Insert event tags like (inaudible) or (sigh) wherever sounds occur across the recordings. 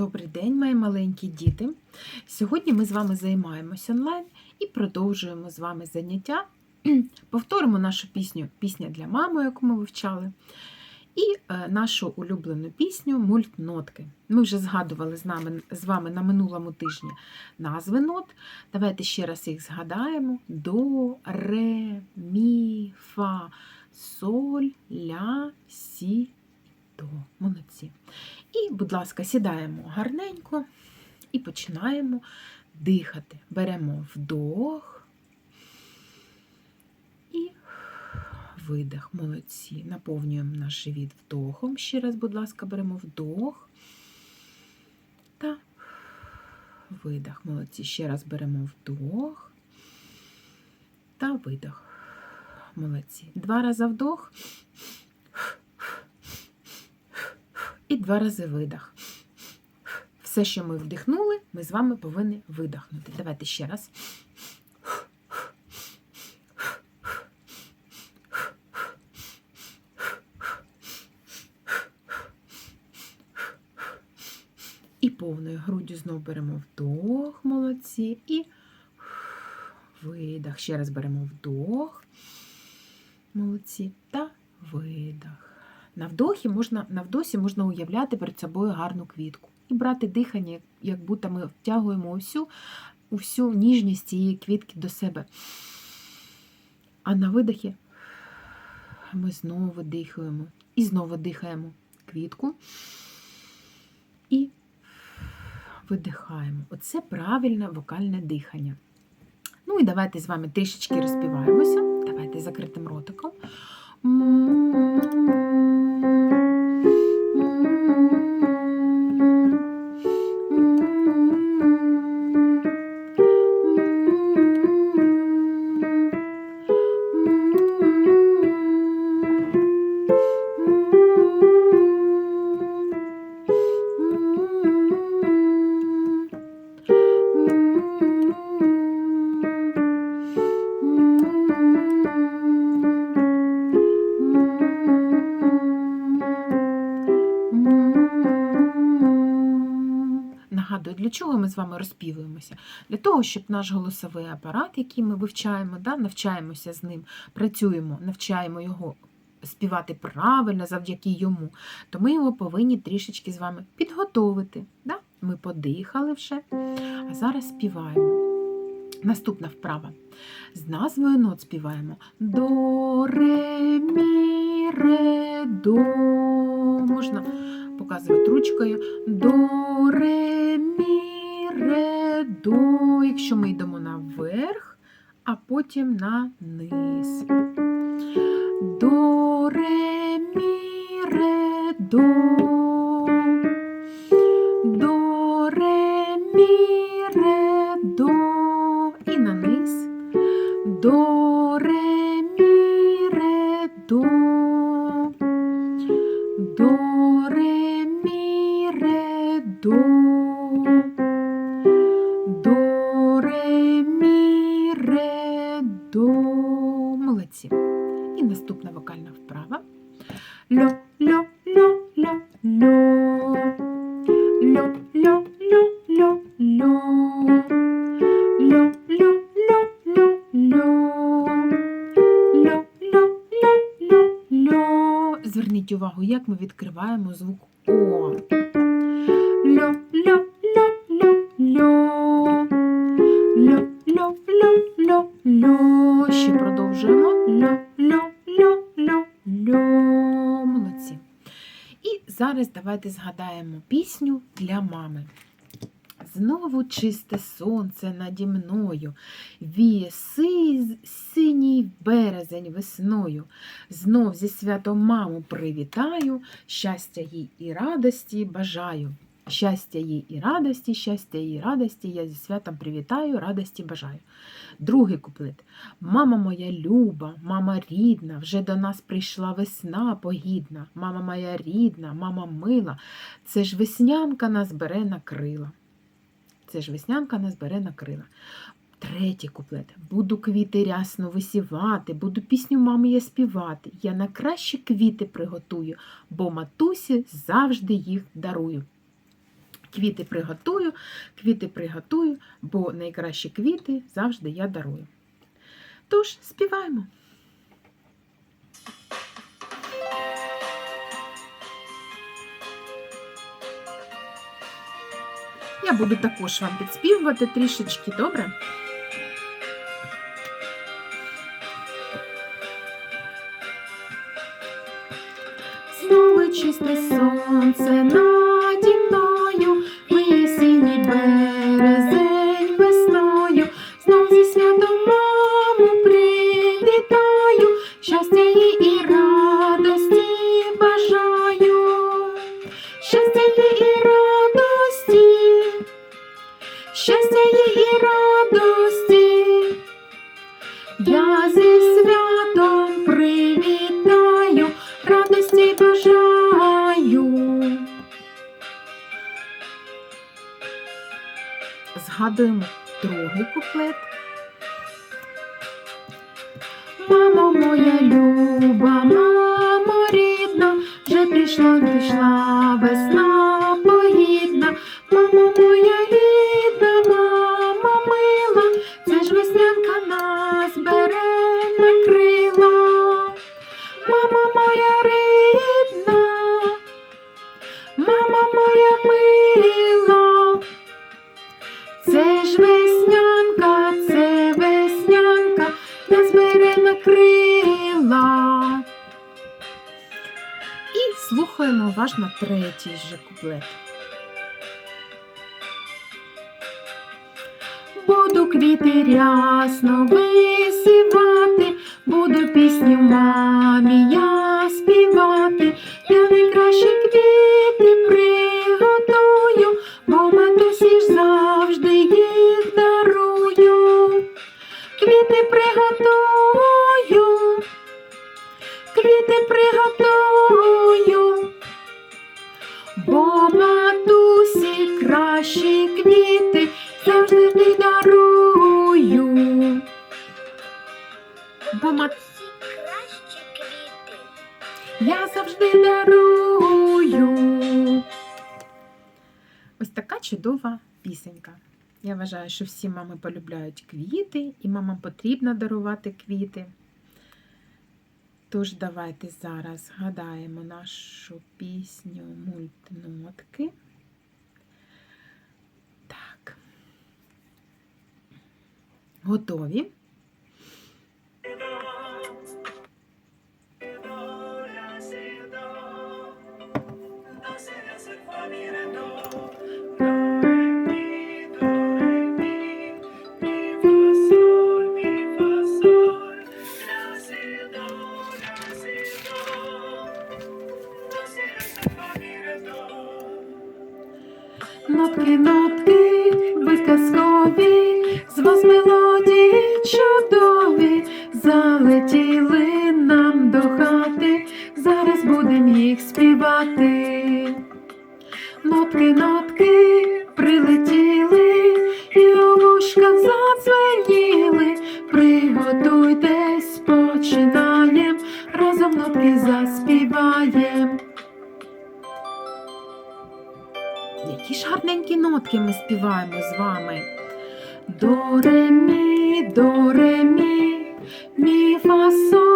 Добрий день, мої маленькі діти. Сьогодні ми з вами займаємося онлайн і продовжуємо з вами заняття. (clears throat) Повторимо нашу пісню Пісня для мами, яку ми вивчали, і е, нашу улюблену пісню Мультнотки. Ми вже згадували з, нами, з вами на минулому тижні назви нот. Давайте ще раз їх згадаємо: До, ре, мі, фа, соль, ля, сі, до. Молодці. І, будь ласка, сідаємо гарненько і починаємо дихати. Беремо вдох і видих. Молодці. Наповнюємо наш живіт вдохом. Ще раз, будь ласка, беремо вдох та видих. Молодці. Ще раз беремо вдох та видих. Молодці. Два рази вдох. І два рази видих. Все, що ми вдихнули, ми з вами повинні видихнути. Давайте ще раз. І повною груддю знову беремо вдох, молодці, і видих. Ще раз беремо вдох, молодці, та видих. На вдохі можна, на вдосі можна уявляти перед собою гарну квітку і брати дихання, як будто ми втягуємо усю, усю ніжність цієї квітки до себе. А на видихі ми знову дихаємо і знову дихаємо квітку і видихаємо. Оце правильне вокальне дихання. Ну і давайте з вами трішечки розпіваємося. Давайте закритим ротиком. Mm-hmm. Чого ми з вами розпівуємося? Для того, щоб наш голосовий апарат, який ми вивчаємо, да, навчаємося з ним, працюємо, навчаємо його співати правильно завдяки йому, то ми його повинні трішечки з вами підготовити. Да? Ми подихали вже, а зараз співаємо. Наступна вправа. З назвою нот співаємо до, ре, мі, ре, до. Можна показувати ручкою до, ре, до. Якщо ми йдемо наверх, а потім на низ. До, ре, мі, ре, до. До, ре, мі, ре, до. І на низ. До, ре, мі, ре, до. Льо, льо, льо, льо, льо. Льо, льо, льо, льо, льо. Льо, льо, льо, льо, льо. Льо, льо, льо, льо. Зверніть увагу, як ми відкриваємо звук давайте згадаємо пісню для мами. Знову чисте сонце наді мною, віє си- синій березень весною. Знов зі святом маму привітаю, щастя їй і радості бажаю. Щастя їй і радості, щастя їй радості, я зі святом привітаю, радості бажаю. Другий куплет. Мама моя люба, мама рідна, вже до нас прийшла весна погідна. Мама моя рідна, мама мила, це ж веснянка нас бере на крила. Це ж веснянка нас бере на крила. Третій куплет. Буду квіти рясно висівати, буду пісню мамі я співати. Я на кращі квіти приготую, бо матусі завжди їх дарую. Квіти приготую, квіти приготую, бо найкращі квіти завжди я дарую. Тож, співаємо. Я буду також вам підспівувати трішечки, добре? Знову чисте сонце наді щастя їй і радості, щастя їй і радості. Я зі святом привітаю, радості бажаю. Згадуємо другий куплет. Мамо моя люба, мамо прийшла, прийшла весна поїдна. Мамо моя рідна, мама мила, це ж веснянка нас бере на крила. Слухаємо уважно третій же куплет. Буду квіти рясно висівати, буду пісню мамі я співати. Я найкращий квіти Квіти. я завжди дарую. Ось така чудова пісенька. Я вважаю, що всі мами полюбляють квіти, і мамам потрібно дарувати квіти. Тож давайте зараз згадаємо нашу пісню мультнотки. Так. Готові? Залетіли нам до хати, зараз будем їх співати. Нотки, нотки, прилетіли, і у вушках задзвеніли. Приготуйтесь, починаєм, разом нотки заспіваєм. Які ж гарненькі нотки ми співаємо з вами. До ре мі, до ре мі, мі фа соль,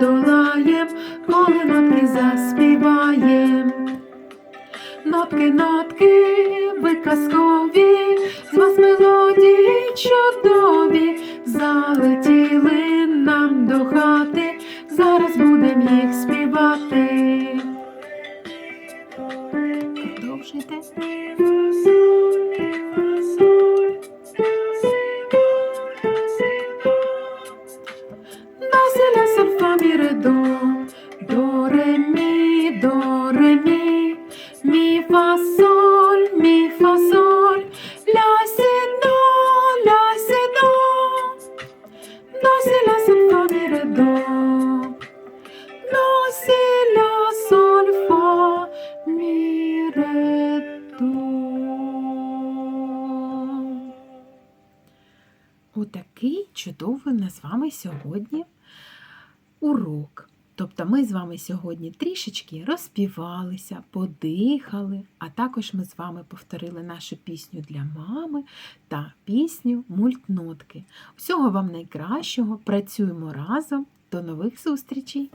подолаєм, коли нотки заспіваєм. Нотки, нотки, ви казкові, з вас мелодії чудові, залетіли нам до хати, нас з вами сьогодні урок. Тобто ми з вами сьогодні трішечки розпівалися, подихали, а також ми з вами повторили нашу пісню для мами та пісню мультнотки. Всього вам найкращого, працюємо разом. До нових зустрічей!